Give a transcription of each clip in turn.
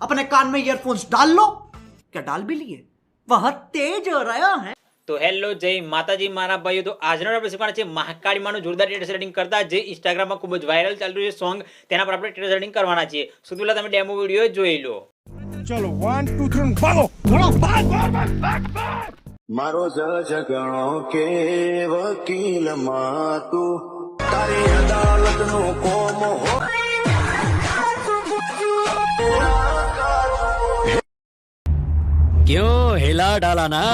अपने कान में ईयरफोन्स डाल लो क्या डाल भी लिए वह तेज हो रहा है તો હેલો જય માતાજી મારા ભાઈઓ તો આજનો આપણે શીખવાના છે મહાકાળીમાનું જોરદાર ટેટસ રેડિંગ કરતા જે ઇન્સ્ટાગ્રામમાં ખૂબ જ વાયરલ ચાલતું છે સોંગ તેના પર આપણે ટેટસ રેડિંગ કરવાના છીએ સૌથી પહેલા તમે ડેમો વિડીયો જોઈ લો ચલો વન ટુ થ્રી ભાગો મારો સજગણો કે વકીલમાં તું તારી અદાલતનો કોમ હો ઢેલા ડાલાના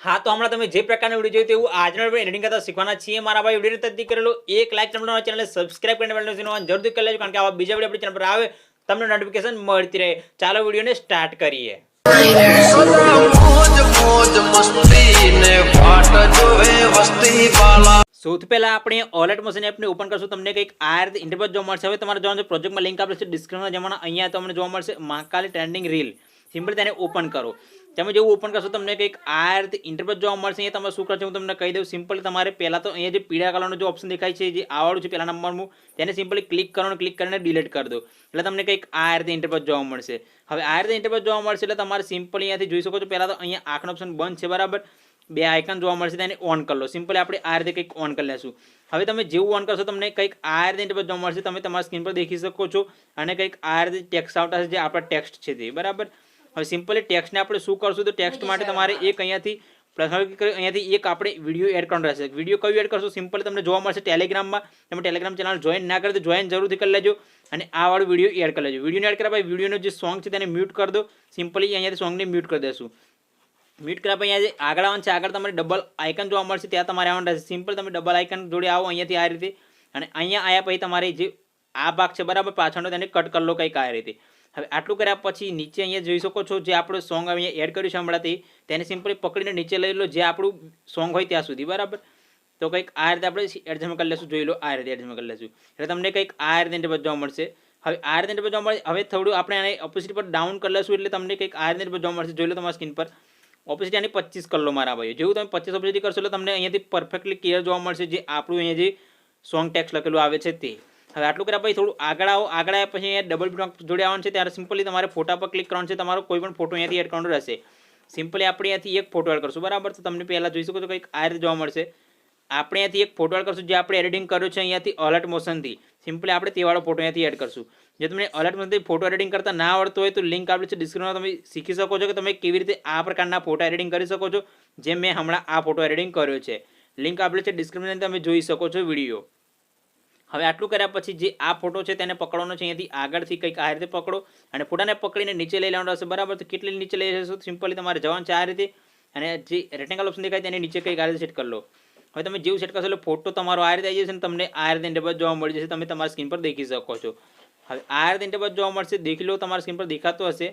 હા, તો હમણાં તમે જે પ્રકારનો વીડિયો જોયું તેવું આજનો એડિટિંગ કરતા શીખવાના છીએ. મારા ભાઈ વીડિયો નથી કરેલો એક લાઈક તમને ચેનલ સબસ્ક્રાઈબ કરીને બેલ જરૂરથી કરી લેજો, કારણ કે આવા બીજા વીડિયો આપણી ચેનલ પર આવે, તમને નોટિફિકેશન મળતી રહે. ચાલો વિડીયોને સ્ટાર્ટ કરીએ. સૌથી પહેલા આપણે ઓલેટ મશીન એપને ઓપન કરશું. તમને કંઈક આ રીતે ઇન્ટરવ્યુ જોવા મળશે. હવે તમારે જોવાનું પ્રોજેક્ટમાં લિંક આપેલી છે ડિસ્ક્રિપ્શનમાં જમાના અહીંયા તમને જોવા મળશે મહાકાલી ટ્રેન્ડિંગ રીલ સિમ્પલ તેને ઓપન કરો. તમે જેવું ઓપન કરશો, તમને કંઈક આ રીતે ઇન્ટરપ્રેટ જોવા મળશે, અહીંયા તમે શું કરશો, હું તમને કહી દઉં. સિમ્પલ તમારે પહેલાં તો અહીંયા જે પીળા કલરનો જે ઓપ્શન દેખાય છે, જે આવડું છે પહેલા નંબરનું, તેને સિમ્પલી ક્લિક કરવાનું ક્લિક કરીને ડિલીટ કરી દો. એટલે તમને કંઈક આ રીતે ઇન્ટરપ્રેટ જોવા મળશે. હવે આ રીતે ઇન્ટરપ્રેટ જોવા મળશે એટલે તમારે સિમ્પલ અહીંયાથી જોઈ શકો છો, પહેલાં તો અહીંયા આંખનો ઓપ્શન બંધ છે, બરાબર? બે આઇકન જોવા મળશે, તેને ઓન કરી લો. સિમ્પલી આપણે આ રીતે કંઈક ઓન કરી લેશું. હવે તમે જેવું ઓન કરશો, તમને કંઈક આ રીતે ઇન્ટરપ્રેટ જોવા મળશે, તમે તમારા સ્ક્રીન પર દેખી શકો છો અને કંઈક આ રીતે ટેક્સ્ટ આવતા છે જે આપણા ટેક્સ્ટ છે તે, બરાબર? હવે સિમ્પલી ટેક્સ્ટને આપણે શું કરશું તો ટેક્સ્ટ માટે તમારે એક અહીંયાથી પ્રથમ અહીંયાથી એક આપણે વીડિયો એડ કરવાનો રહેશે. વીડિયો કયું એડ કરશો? સિમ્પલ તમને જોવા મળશે ટેલિગ્રામમાં તમે ટેલિગ્રામ ચેનલ જોઈન ના કરે તો જોઈન જરૂરથી કરી લેજો અને આ વાળો વીડિયો એડ કરી લેજો. વિડીયોને એડ કર્યા પછી વિડીયોનો જે સોંગ છે તેને મ્યુટ કરી દો. સિમ્પલી અહીંયાથી સોંગને મ્યુટ કરી દેશું. મ્યુટ કર્યા પછી અહીંયા જે આગળ આવવાનું છે આગળ તમારે ડબલ આઇકન જોવા મળશે. ત્યાં તમારે આવવાનું રહેશે. સિમ્પલ તમે ડબલ આઇકન જોડે આવો અહીંયાથી આ રીતે. અને અહીંયા આવ્યા પછી તમારે જે આ ભાગ છે બરાબર પાછળનો તેને કટ કરી લો કંઈક આ રીતે. હવે આટલું કર્યા પછી નીચે અહીંયા જોઈ શકો છો જે આપણો સોંગ અહીંયા એડ કર્યું છે હમણાંથી, તેને સિમ્પલી પકડીને નીચે લઈ લો જે આપણું સોંગ હોય ત્યાં સુધી, બરાબર? તો કંઈક આ રીતે આપણે એડજસ્ટમેન્ટ કરી લેશું, જોઈ લો, આ રીતે એડજસ્ટમેન્ટ કરી લેશું. એટલે તમને કંઈક આ રીતે ઇન્ટરફેસ મળશે. હવે આ રીતે જોવા મળે, હવે થોડું આપણે આને ઓપોઝિટ પર ડાઉન કરી લેશું એટલે તમને કંઈક આ રીતે ઇન્ટરફેસ મળશે. જોઈ લો તમારા સ્કીન પર. ઓપોઝિટ આની પચીસ કરી મારા ભાઈ જેવું તમે પચીસ ઓપોઝિટ કરશો એટલે તમને અહીંયાથી પરફેક્ટલી ક્લિયર જોવા મળશે જે આપણું અહીંયા જે સોંગ ટેક્સ લખેલું આવે છે તે. હવે આટલું કર્યા પછી થોડું આગળ આવો. આગળ આવ્યા પછી ડબલ બ્લોક જોડે આવવાનું છે. ત્યારે સિમ્પલી તમારે ફોટા પર ક્લિક કરવાનું છે. તમારો કોઈ પણ ફોટો અહીંયાથી એડ કરવાનો રહેશે. સિમ્પલી આપણે અહીંયાથી એક ફોટો એડ કરશું. બરાબર? તો તમને પહેલાં જોઈ શકો છો કંઈક આ રીતે જોવા મળશે. આપણે અહીંયાથી એક ફોટો એડ કરશું જે આપણે એડિટિંગ કર્યો છે અહીંયાથી અલર્ટ મોશનથી સિમ્પલી આપણે તેવાળો ફોટો અહીંયાથી એડ કરશું. જો તમને અલર્ટ મોશનથી ફોટો એડિટિંગ કરતા ના આવડતો હોય તો લિંક આપેલી છે ડિસ્ક્રિપ્શનમાં તમે શીખી શકો છો કે તમે કેવી રીતે આ પ્રકારના ફોટો એડિટિંગ કરી શકો છો. જેમ મેં હમણાં આ ફોટો એડિટિંગ કર્યો છે. લિંક આપેલી છે ડિસ્ક્રિપ્શનમાં તમે જોઈ શકો છો વીડિયો હવે આટલું કર્યા પછી જે આ ફોટો છે તેને પકડવાનો છે, અહીંયાથી આગળથી કંઈક આ રીતે પકડો અને ફોટાને પકડીને નીચે લઈ લેવાનો રહેશે. બરાબર? તો કેટલી નીચે લઈ જશો? સિમ્પલી તમારે જવાનું છે આ રીતે. અને જે રેક્ટેંગલ ઓપ્શન દેખાય તેની નીચે કંઈક આ રીતે સેટ કરી લો. હવે તમે જેવું સેટ કરશો એટલે ફોટો તમારો આ રીતે આવી જશે અને તમને આ રીતે ઇન્ટરબસ જોવા મળી જશે. તમે તમારા સ્ક્રીન પર દેખી શકો છો. હવે આ રીતે ઇન્ટરબસ જોવા મળશે. દેખી લો, તમારા સ્ક્રીન પર દેખાતો હશે.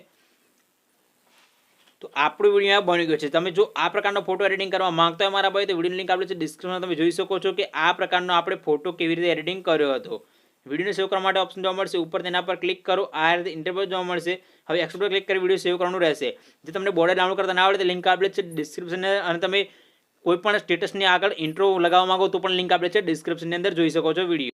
તો આપણું વીડિયો બની ગયો છે. તમે જો આ પ્રકારનો ફોટો એડિટિંગ કરવા માંગતા હોય મારા ભાઈ, તો વીડિયો લિંક આપેલી છે. ડિસ્ક્રિપ્શનમાં તમે જોઈ શકો છો કે આ પ્રકારનો આપણે ફોટો કેવી રીતે એડિટિંગ કર્યો હતો. વિડીયોને સેવ કરવા માટે ઓપ્શન જોવા મળશે. ઉપર તેના પર ક્લિક કરો. આ રીતે ઇન્ટરવ્યુ જોવા મળશે. હવે એક્સપ્લોર ક્લિક કરી વીડિયો સેવ કરવાનું રહેશે. જે તમને બોર્ડર ડાઉનલોડ કરતા ના આવડે તો લિંક આપેલી છે ડિસ્ક્રિપ્શન અને તમે કોઈપણ સ્ટેટસની આગળ ઇન્ટ્રો લગાવવા માગો તો પણ લિંક આપેલી છે ડિસ્ક્રિપ્શનની અંદર જોઈ શકો છો વીડિયો